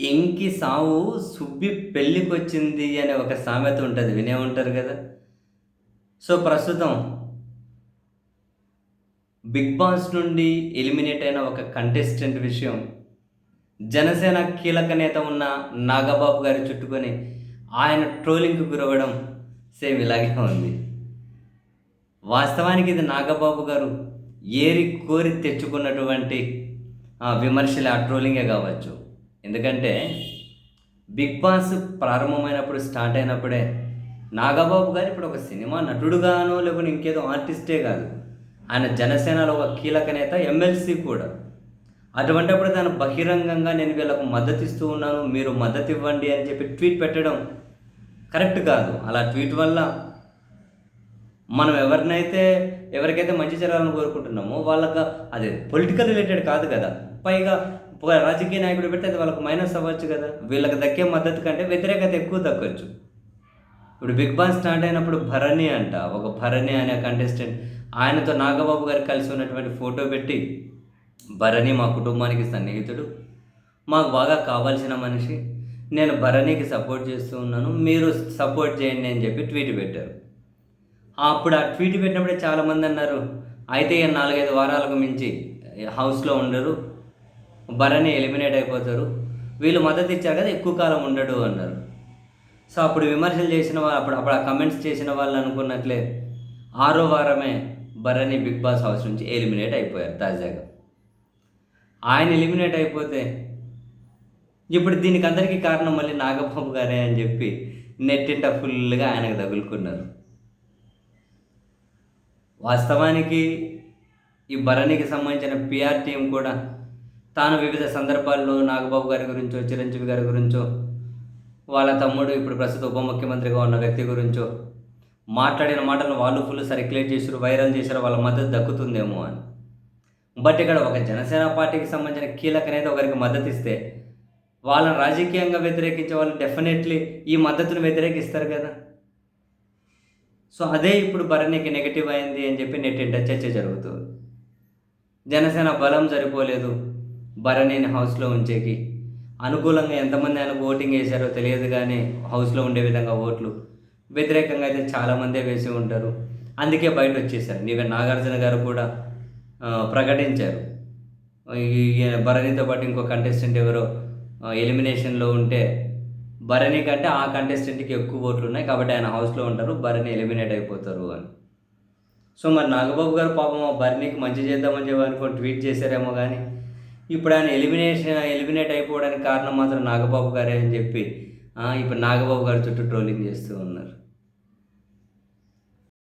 ఎంకి సావు సుబ్బి పెళ్ళికొచ్చింది అనే ఒక సామెత ఉంటుంది వినే ఉంటారు కదా. సో ప్రస్తుతం బిగ్ బాస్ నుండి ఎలిమినేట్ అయిన ఒక కంటెస్టెంట్ విషయం జనసేన కీలక నేత ఉన్న నాగబాబు గారి చుట్టుకొని ఆయన ట్రోలింగ్కి గురవ్వడం సేమ్ ఇలాగే ఉంది. వాస్తవానికి ఇది నాగబాబు గారు ఏరి కోరి తెచ్చుకున్నటువంటి ఆ, విమర్శలు ఆ ట్రోలింగే కావచ్చు. ఎందుకంటే బిగ్ బాస్ ప్రారంభమైనప్పుడు స్టార్ట్ అయినప్పుడే నాగబాబు గారు ఇప్పుడు ఒక సినిమా నటుడుగానో లేకపోతే ఇంకేదో ఆర్టిస్టే కాదు. ఆయన జనసేనలో ఒక కీలక నేత ఎమ్మెల్సీ కూడా. అటువంటిప్పుడు తను బహిరంగంగా నేను వీళ్ళకు మద్దతు ఇస్తూ ఉన్నాను మీరు మద్దతు ఇవ్వండి అని చెప్పి ట్వీట్ పెట్టడం కరెక్ట్ కాదు. అలా ట్వీట్ వల్ల మనం ఎవరినైతే ఎవరికైతే మంచి జరగాలని కోరుకుంటున్నామో వాళ్ళకి అది పొలిటికల్ రిలేటెడ్ కాదు కదా. పైగా ఒక రాజకీయ నాయకుడు పెడితే అది వాళ్ళకి మైనస్ అవ్వచ్చు కదా. వీళ్ళకి దక్కే మద్దతు కంటే వ్యతిరేకత ఎక్కువ దక్కొచ్చు. ఇప్పుడు బిగ్ బాస్ స్టార్ట్ అయినప్పుడు భరణి అంట ఒక భరణి అనే కంటెస్టెంట్ ఆయనతో నాగబాబు గారు కలిసి ఉన్నటువంటి ఫోటో పెట్టి భరణి మా కుటుంబానికి సన్నిహితుడు మాకు బాగా కావాల్సిన మనిషి నేను భరణికి సపోర్ట్ చేస్తూ ఉన్నాను మీరు సపోర్ట్ చేయండి అని చెప్పి ట్వీట్ పెట్టారు. అప్పుడు ఆ ట్వీట్ పెట్టినప్పుడే చాలామంది అన్నారు అయితే నాలుగైదు వారాలకు మించి హౌస్లో ఉండరు బరని ఎలిమినేట్ అయిపోతారు. వీళ్ళు మద్దతు ఇచ్చారు కదా ఎక్కువ కాలం ఉండడు అన్నారు. సో అప్పుడు విమర్శలు చేసిన వాళ్ళు అప్పుడు అప్పుడు ఆ కమెంట్స్ చేసిన వాళ్ళు అనుకున్నట్లే ఆరో వారమే బరని బిగ్ బాస్ హౌస్ నుంచి ఎలిమినేట్ అయిపోయారు తాజాగా. ఆయన ఎలిమినేట్ అయిపోతే ఇప్పుడు దీనికి అందరికీ కారణం మళ్ళీ నాగబాబు గారే అని చెప్పి నెట్టింట ఫుల్గా ఆయనకు తగులుకున్నారు. వాస్తవానికి ఈ భరణికి సంబంధించిన పిఆర్ టీం కూడా తాను వివిధ సందర్భాల్లో నాగబాబు గారి గురించో చిరంజీవి గారి గురించో వాళ్ళ తమ్ముడు ఇప్పుడు ప్రస్తుత ఉప ముఖ్యమంత్రిగా ఉన్న వ్యక్తి గురించో మాట్లాడిన మాటలు వాళ్ళు ఫుల్ సర్క్యులేట్ చేశారు వైరల్ చేశారు వాళ్ళ మద్దతు దక్కుతుందేమో అని. బట్ ఇక్కడ ఒక జనసేన పార్టీకి సంబంధించిన కీలక నేత ఒకరికి మద్దతు ఇస్తే వాళ్ళని రాజకీయంగా వ్యతిరేకించే వాళ్ళు డెఫినెట్లీ ఈ మద్దతును వ్యతిరేకిస్తారు కదా. సో అదే ఇప్పుడు భరణికి నెగిటివ్ అయింది అని చెప్పి నెట్టింట చర్చ జరుగుతుంది. జనసేన బలం సరిపోలేదు. భరణిని హౌస్లో ఉంచేకి. అనుకూలంగా ఎంతమంది ఆయనకు ఓటింగ్ వేశారో తెలియదు కానీ హౌస్లో ఉండే విధంగా ఓట్లు వ్యతిరేకంగా అయితే చాలామందే వేసి ఉంటారు. అందుకే బయట వచ్చేసారు నీవే నాగార్జున గారు కూడా ప్రకటించారు. ఈయన భరణితో పాటు ఇంకో కంటెస్టెంట్ ఎవరో ఎలిమినేషన్లో ఉంటే భరణి కంటే ఆ కంటెస్టెంట్కి ఎక్కువ ఓట్లు ఉన్నాయి కాబట్టి ఆయన హౌస్లో ఉంటారు. భరణి ఎలిమినేట్ అయిపోతారు అని. సో మరి నాగబాబు గారు పాపం ఆ భరణికి మంచి చేద్దామని చెప్పి అనుకో ట్వీట్ చేశారేమో కానీ ఇప్పుడు ఆయన ఎలిమినేషన్ ఎలిమినేట్ అయిపోవడానికి కారణం మాత్రం నాగబాబు గారే అని చెప్పి ఇప్పుడు నాగబాబు గారి చుట్టూ ట్రోలింగ్ చేస్తూ ఉన్నారు.